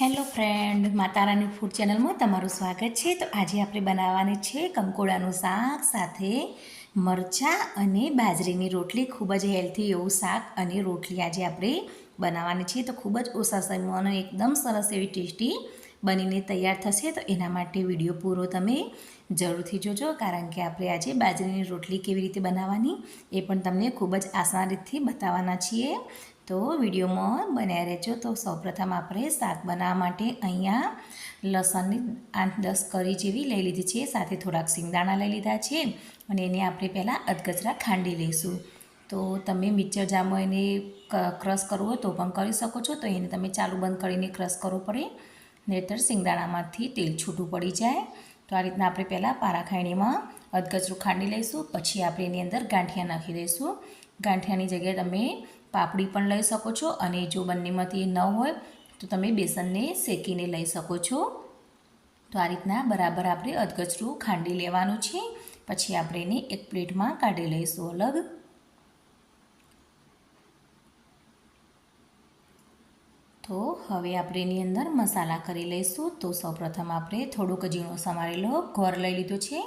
Hello friend, માતારાની food ચેનલમાં તમારું સ્વાગત છે. તો આજે આપણે બનાવવાની છે કંકોડાનું શાક, સાથે મરચાં અને બાજરીની રોટલી. ખૂબ જ હેલ્થી એવું શાક અને રોટલી આજે આપણે બનાવવાની છે. તો ખૂબ જ ઓછા સમયમાં એકદમ સરસ એવી ટેસ્ટી બનીને તૈયાર થશે. તો એના માટે વીડિયો પૂરો તમે જરૂરથી જોજો, કારણ કે આપણે આજે બાજરીની રોટલી કેવી રીતે બનાવવાની એ પણ તમને ખૂબ જ આસાન રીતથી બતાવવાના છીએ. તો વિડીયોમાં બન્યા રહેજો. તો સૌપ્રથમ આપણે શાક બનાવવા માટે અહીંયા લસણની આઠ દસ કરી જેવી લઈ લીધી છે. સાથે થોડાક સિંગદાણા લઈ લીધા છે અને એને આપણે પહેલાં અધગચરા ખાંડી લઈશું. તો તમે મિક્સર જામો એને ક્રશ કરવો તો પણ કરી શકો છો. તો એને તમે ચાલુ બંધ કરીને ક્રશ કરવો પડે. નહીતર સિંગદાણામાંથી તેલ છૂટું પડી જાય. તો આ રીતના આપણે પહેલાં પારા ખાયણીમાં અધગચરું ખાંડી લઈશું. પછી આપણે એની અંદર ગાંઠિયા નાખી દઈશું. ગાંઠિયાની જગ્યાએ તમે પાપડી પણ લઈ શકો છો અને જો બંનેમાંથી ન હોય, તો તમે બેસનને શેકીને લઈ શકો છો. તો આ રીતના બરાબર આપણે અધગચરું ખાંડી લેવાનું છે. પછી આપણે એને એક પ્લેટમાં કાઢી લઈશું અલગ. તો હવે આપણે એની અંદર મસાલા કરી લઈશું. તો સૌપ્રથમ આપણે થોડુંક ઝીણો સમારેલો ઘર લઈ લીધું છે.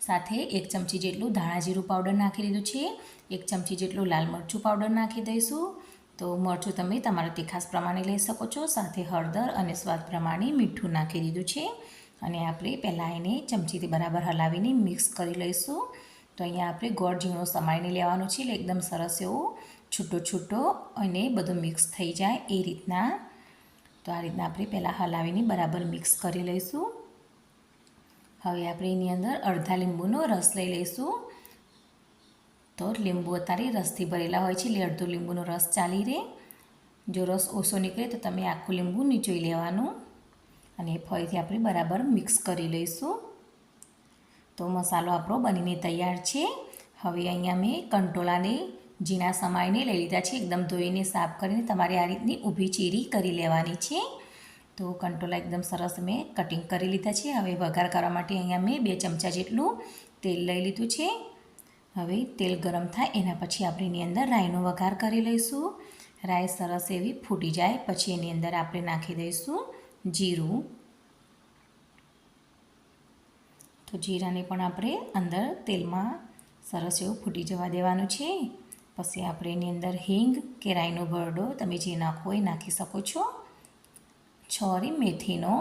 સાથે એક ચમચી જેટલું ધાણા જીરું પાવડર નાખી દીધું છે. એક ચમચી જેટલું લાલ મરચું પાવડર નાખી દઈશું. તો મરચું તમે તમારા તીખાસ પ્રમાણે લઈ શકો છો. સાથે હળદર અને સ્વાદ પ્રમાણે મીઠું નાખી દીધું છે. અને આપણે પહેલાં એને ચમચીથી બરાબર હલાવીને મિક્સ કરી લઈશું. તો અહીંયા આપણે ગોળ ઝીણો સમારીને લેવાનું છે. એટલે એકદમ સરસ એવો છૂટો છૂટો અને બધું મિક્સ થઈ જાય એ રીતના. તો આ રીતના આપણે પહેલાં હલાવીને બરાબર મિક્સ કરી લઈશું. હવે આપણે એની અંદર અડધા લીંબુનો રસ લઈ લઈશું. તો લીંબુ અત્યારે રસથી ભરેલા હોય છે, એટલે અડધો લીંબુનો રસ ચાલી રહે. જો રસ ઓછો નીકળે તો તમે આખું લીંબુ નીચોઈ લેવાનું. અને ફરીથી આપણે બરાબર મિક્સ કરી લઈશું. તો મસાલો આપણો બનીને તૈયાર છે. હવે અહીંયા મેં કંટોલાને ઝીણા સમાઈને લઈ લીધા છે. એકદમ ધોઈને સાફ કરીને તમારે આ રીતની ઊભી ચીરી કરી લેવાની છે. તો કંટોલા એકદમ સરસ મેં કટિંગ કરી લીધા છે. હવે વઘાર કરવા માટે અહીંયા મેં બે ચમચા જેટલું તેલ લઈ લીધું છે. હવે તેલ ગરમ થાય એના પછી આપણે એની અંદર રાઈનો વઘાર કરી લઈશું. રાઈ સરસ એવી ફૂટી જાય પછી એની અંદર આપણે નાખી દઈશું જીરું. તો જીરાને પણ આપણે અંદર તેલમાં સરસ એવું ફૂટી જવા દેવાનું છે. પછી આપણે એની અંદર હિંગ કે રાઈનો ભરડો તમે જે નાખો એ નાખી શકો છો. છોરી મેથીનો.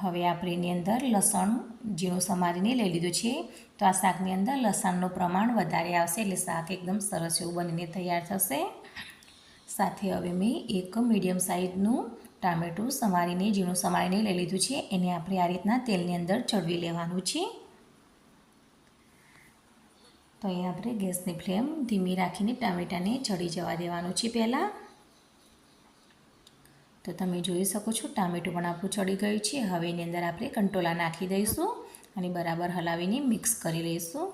હવે આપણે એની અંદર લસણ ઝીણું સમારીને લઈ લીધું છે. તો આ શાકની અંદર લસણનું પ્રમાણ વધારે આવશે એટલે શાક એકદમ સરસ એવું બનીને તૈયાર થશે. સાથે હવે મેં એક મીડિયમ સાઇઝનું ટામેટું સમારીને ઝીણું સમારીને લઈ લીધું છે. એને આપણે આ રીતના તેલની અંદર ચડવી લેવાનું છે. તો અહીંયા આપણે ગેસની ફ્લેમ ધીમી રાખીને ટામેટાને ચડી જવા દેવાનું છે પહેલાં. તો તમે જોઈ શકો છો, ટામેટું પણ આપણું ચડી ગયું છે. હવે એની અંદર આપણે કંટોલા નાખી દઈશું અને બરાબર હલાવીને મિક્સ કરી લઈશું.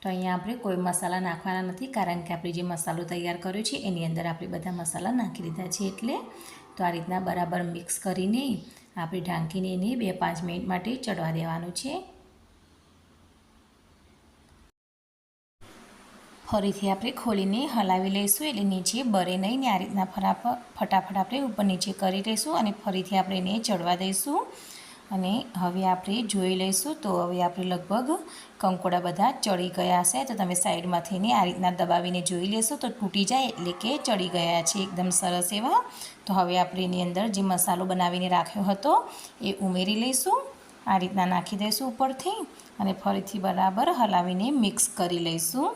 તો અહીંયા આપણે કોઈ મસાલા નાખવાના નથી, કારણ કે આપણે જે મસાલો તૈયાર કર્યો છે, એની અંદર આપણે બધા મસાલા નાખી દીધા છે એટલે તો આ રીતના બરાબર મિક્સ કરીને આપણે ઢાંકીને એને બે પાંચ મિનિટ માટે ચડવા દેવાનું છે. ફરીથી આપણે ખોલીને હલાવી લઈશું. એટલે નીચે બરે નહીં, ને આ રીતના ફટાફટ આપણે ઉપર નીચે કરી લઈશું અને ફરીથી આપણે એને ચડવા દઈશું. અને હવે આપણે જોઈ લઈશું તો હવે આપણે લગભગ કંકોડા બધા ચડી ગયા હશે તો તમે સાઈડમાંથીને આ રીતના દબાવીને જોઈ લેશો તો તૂટી જાય એટલે કે ચડી ગયા છે એકદમ સરસ એવા. તો હવે આપણે એની અંદર જે મસાલો બનાવીને રાખ્યો હતો એ ઉમેરી લઈશું. આ રીતના નાખી દઈશું ઉપરથી અને ફરીથી બરાબર હલાવીને મિક્સ કરી લઈશું.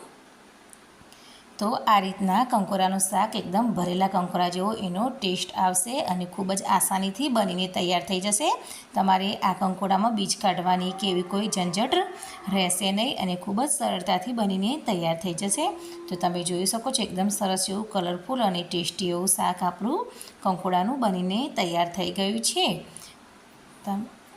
તો આ રીતના કંકોરાનું શાક એકદમ ભરેલા કંકોરા જેવો એનો ટેસ્ટ આવશે અને ખૂબ જ આસાનીથી બનીને તૈયાર થઈ જશે. તમારે આ કંકોડામાં બીજ કાઢવાની કે એવી કોઈ ઝંઝટ રહેશે નહીં અને ખૂબ જ સરળતાથી બનીને તૈયાર થઈ જશે. તો તમે જોઈ શકો છો એકદમ સરસ એવું કલરફુલ અને ટેસ્ટી એવું શાક આપણું કંકોડાનું બનીને તૈયાર થઈ ગયું છે.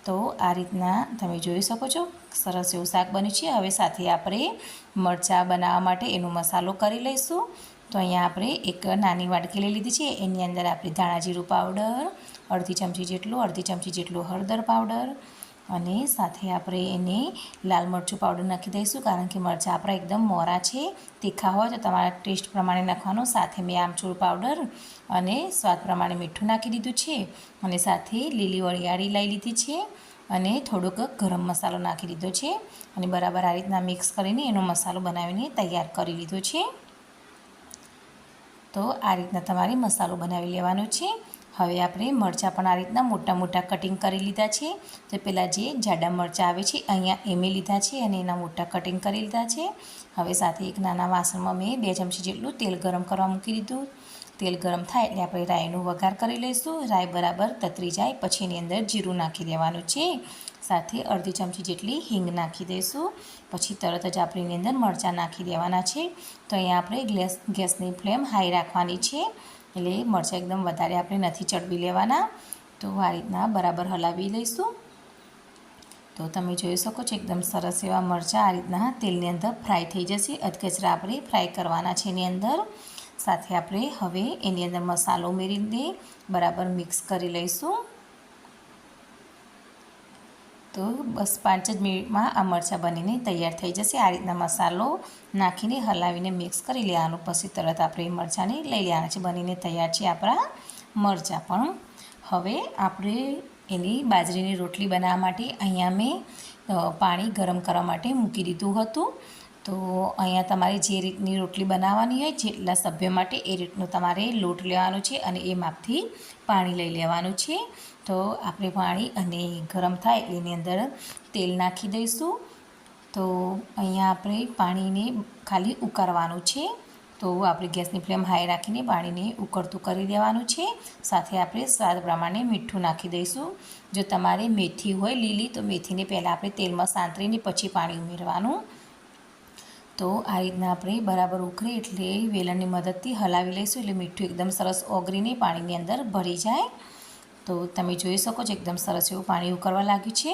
તો આ રીતના તમે જોઈ શકો છો. સરસ એવું શાક બન્યું છે. હવે સાથે આપણે મરચાં બનાવવા માટે એનો મસાલો કરી લઈશું. તો અહીંયા આપણે એક નાની વાટકી લઈ લીધી છે. એની અંદર આપણે ધાણા જીરું પાવડર અડધી ચમચી જેટલું, અડધી ચમચી જેટલું હળદર પાવડર અને સાથે આપણે એને લાલ મરચું પાવડર નાખી દઈશું, કારણ કે મરચાં આપણા એકદમ મોરા છે, તીખા હોય તો તમારા ટેસ્ટ પ્રમાણે નાખવાનું. સાથે મેં આમચૂર પાવડર અને સ્વાદ પ્રમાણે મીઠું નાખી દીધું છે અને સાથે લીલી વરિયાળી લઈ લીધી છે અને થોડોક ગરમ મસાલો નાખી દીધો છે અને બરાબર આ રીતના મિક્સ કરીને એનો મસાલો બનાવીને તૈયાર કરી લીધો છે. તો આ રીતના તમારે મસાલો બનાવી લેવાનો છે. હવે આપણે મરચાં પણ આ રીતના મોટા મોટા કટિંગ કરી લીધા છે. તો પહેલાં જે જાડા મરચાં આવે છે, અહીંયા એમે લીધા છે અને એના મોટા કટિંગ કરી લીધા છે. હવે સાથે એક નાના વાસણમાં મેં બે ચમચી જેટલું તેલ ગરમ કરવા મૂકી દીધું. તેલ ગરમ થાય એટલે આપણે રાઈનો વઘાર કરી લઈશું. રાઈ બરાબર તતરી જાય, પછી એની અંદર જીરું નાખી દેવાનું છે. સાથે અડધી ચમચી જેટલી હિંગ નાખી દઈશું. પછી તરત જ આપણે એની અંદર મરચાં નાખી દેવાના છે. તો અહીંયા આપણે ગેસ ગેસની ફ્લેમ હાઈ રાખવાની છે. એટલે મરચાં એકદમ વધારે આપણે નથી ચડવી લેવાના. તો આ રીતના બરાબર હલાવી લઈશું. તો તમે જોઈ શકો છો, એકદમ સરસ એવા મરચાં આ રીતના તેલની અંદર ફ્રાય થઈ જશે. અધકચરા આપણે ફ્રાય કરવાના છે એની અંદર. સાથે આપણે હવે એની અંદર મસાલો ઉમેરીને બરાબર મિક્સ કરી લઈશું. તો બસ પાંચ જ મિનિટમાં આ મરચાં બનીને તૈયાર થઈ જશે. આ રીતના મસાલો નાખીને હલાવીને મિક્સ કરી લેવાનું. પછી તરત આપણે મરચાંને લઈ લેવાના છે. બનીને તૈયાર છે આપણા મરચાં પણ. હવે આપણે એની બાજરીની રોટલી બનાવવા માટે અહીંયા મેં પાણી ગરમ કરવા માટે મૂકી દીધું હતું. તો અહીંયા તમારે જે રીતની રોટલી બનાવવાની હોય જેટલા સભ્ય માટે એ રીતનું તમારે લોટ લેવાનો છે અને એ માપથી પાણી લઈ લેવાનું છે. તો આપણે પાણી અને ગરમ થાય એની અંદર તેલ નાખી દઈશું. તો અહીંયા આપણે પાણીને ખાલી ઉકાળવાનું છે. તો આપણે ગેસની ફ્લેમ હાઈ રાખીને પાણીને ઉકળતું કરી દેવાનું છે. સાથે આપણે સ્વાદ પ્રમાણે મીઠું નાખી દઈશું. જો તમારે મેથી હોય લીલી તો મેથીને પહેલાં આપણે તેલમાં સાંતરીને પછી પાણી ઉમેરવાનું. તો આ રીતના આપણે બરાબર ઉખરે એટલે વેલણની મદદથી હલાવી લઈશું એટલે મીઠું એકદમ સરસ ઓગળીને પાણીની અંદર ભરી જાય. તો તમે જોઈ શકો છો એકદમ સરસ એવું પાણી ઉકળવા લાગ્યું છે.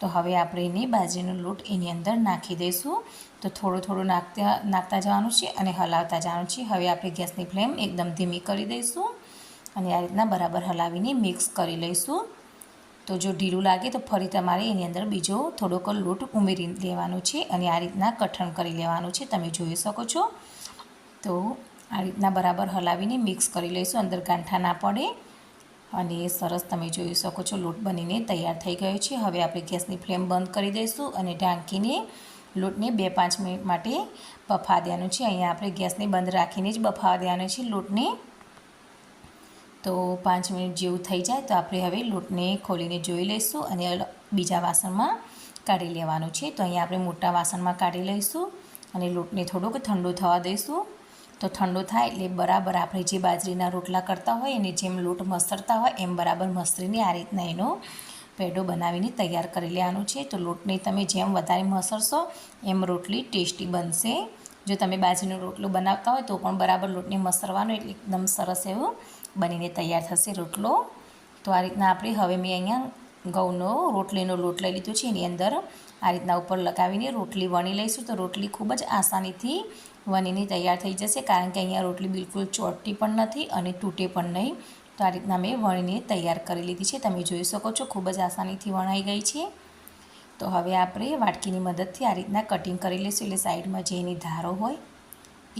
તો હવે આપણે એને બાજરીનો લોટ એની અંદર નાખી દઈશું. તો થોડું થોડું નાખતા નાખતા જવાનું છે અને હલાવતા જવાનું છે. હવે આપણે ગેસની ફ્લેમ એકદમ ધીમી કરી દઈશું અને આ રીતના બરાબર હલાવીને મિક્સ કરી લઈશું. તો જો ઢીલું લાગે તો ફરી તમારે એની અંદર બીજો થોડોક લોટ ઉમેરી લેવાનો છે અને આ રીતના કઠણ કરી લેવાનું છે. તમે જોઈ શકો છો. તો આ રીતના બરાબર હલાવીને મિક્સ કરી લઈશું. અંદર ગાંઠા ના પડે. અને સરસ તમે જોઈ શકો છો લોટ બનીને તૈયાર થઈ ગયો છે. હવે આપણે ગેસની ફ્લેમ બંધ કરી દઈશું અને ઢાંકીને લોટને બે પાંચ મિનિટ માટે બફાવા દેવાનું છે. અહીંયા આપણે ગેસને બંધ રાખીને જ બફાવા દેવાનો છે લોટને. તો પાંચ મિનિટ જેવું થઈ જાય તો આપણે હવે લોટને ખોલીને જોઈ લઈશું અને બીજા વાસણમાં કાઢી લેવાનું છે. તો અહીંયા આપણે મોટા વાસણમાં કાઢી લઈશું અને લોટને થોડોક ઠંડો થવા દઈશું. તો ઠંડો થાય એટલે બરાબર આપણે જે બાજરીના રોટલા કરતા હોય અને જેમ લોટ મસરતા હોય એમ બરાબર મસરીને આ રીતના એનો પેડો બનાવીને તૈયાર કરી લેવાનું છે. તો લોટને તમે જેમ વધારે મસરશો એમ રોટલી ટેસ્ટી બનશે. જો તમે બાજરીનો રોટલો બનાવતા હોય તો પણ બરાબર લોટને મસરવાનો એટલે એકદમ સરસ એવું બનીને તૈયાર થશે રોટલો. તો આ રીતના આપણે હવે મેં અહીંયા ઘઉંનો, રોટલીનો લોટ લઈ લીધો છે. એની અંદર આ રીતના ઉપર લગાવીને રોટલી વણી લઈશું. તો રોટલી ખૂબ જ આસાનીથી વણીને તૈયાર થઈ જશે. કારણ કે અહીંયા રોટલી બિલકુલ ચોટતી પણ નથી અને તૂટે પણ નહીં. તો આ રીતના મેં વણીને તૈયાર કરી લીધી છે. તમે જોઈ શકો છો, ખૂબ જ આસાનીથી વણાઈ ગઈ છે. તો હવે આપણે વાટકીની મદદથી આ રીતના કટિંગ કરી લઈશું. એટલે સાઈડમાં જે એની ધારો હોય,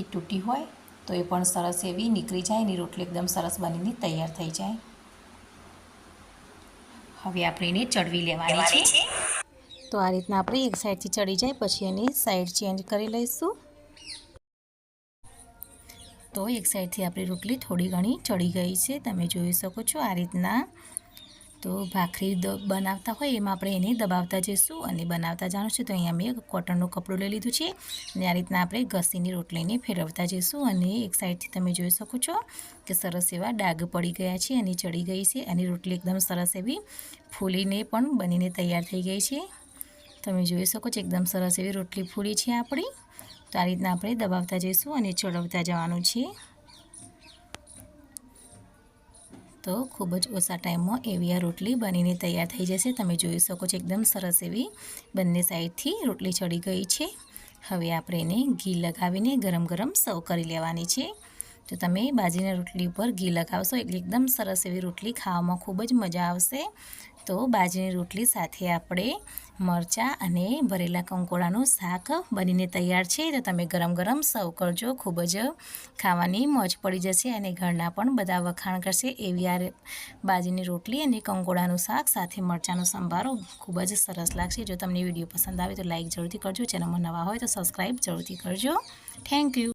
એ તૂટી હોય. તો એ પણ સરસ એવી નીકળી જાય એની રોટલી એકદમ સરસ બનીને તૈયાર થઈ જાય. હવે આપણે એને ચડવી લેવાની છે. તો આ રીતના આપણે એક સાઈડથી ચડી જાય પછી એની સાઈડ ચેન્જ કરી લઈશું. તો એક સાઈડથી આપણી રોટલી થોડી ઘણી ચડી ગઈ છે તમે જોઈ શકો છો આ રીતના. તો ભાખરી બનાવતા હોય એમાં આપણે એને દબાવતા જઈશું અને બનાવતા જાણીશું તો અહીંયા મેં કોટનનું કપડું લઈ લીધું છે. અને આ રીતના આપણે ઘસીની રોટલીને ફેરવતા જઈશું અને એક સાઈડથી તમે જોઈ શકો છો કે સરસ એવા ડાઘ પડી ગયા છે અને ચડી ગઈ છે અને રોટલી એકદમ સરસ એવી ફૂલીને પણ બનીને તૈયાર થઈ ગઈ છે. તમે જોઈ શકો છો એકદમ સરસ એવી રોટલી ફૂલી છે આપણી. તો આ રીતના આપણે દબાવતા જઈશું અને ચડવતા જવાનું છે. તો ખૂબ જ ઓછા ટાઈમમાં એવી આ રોટલી બનીને તૈયાર થઈ જશે. તમે જોઈ શકો છો એકદમ સરસ એવી બંને સાઈડથી રોટલી ચડી ગઈ છે. હવે આપણે એને ઘી લગાવીને ગરમ ગરમ સર્વ કરી લેવાની છે. તો તમે બાજરીની રોટલી ઉપર ઘી લગાવશો. એટલે એકદમ સરસ એવી રોટલી ખાવામાં ખૂબ જ મજા આવશે. તો બાજરીની રોટલી સાથે આપણે મરચાં અને ભરેલા કંકોડાનું શાક બનીને તૈયાર છે. તો તમે ગરમ ગરમ સર્વ કરજો. ખૂબ જ ખાવાની મોજ પડી જશે અને ઘરના પણ બધા વખાણ કરશે એવી આ બાજરીની રોટલી અને કંકોડાનું શાક સાથે મરચાંનો સંભારો. ખૂબ જ સરસ લાગશે. જો તમને વીડિયો પસંદ આવે તો લાઇક જરૂરથી કરજો. ચેનલમાં નવા હોય તો સબસ્ક્રાઈબ જરૂરથી કરજો. Thank you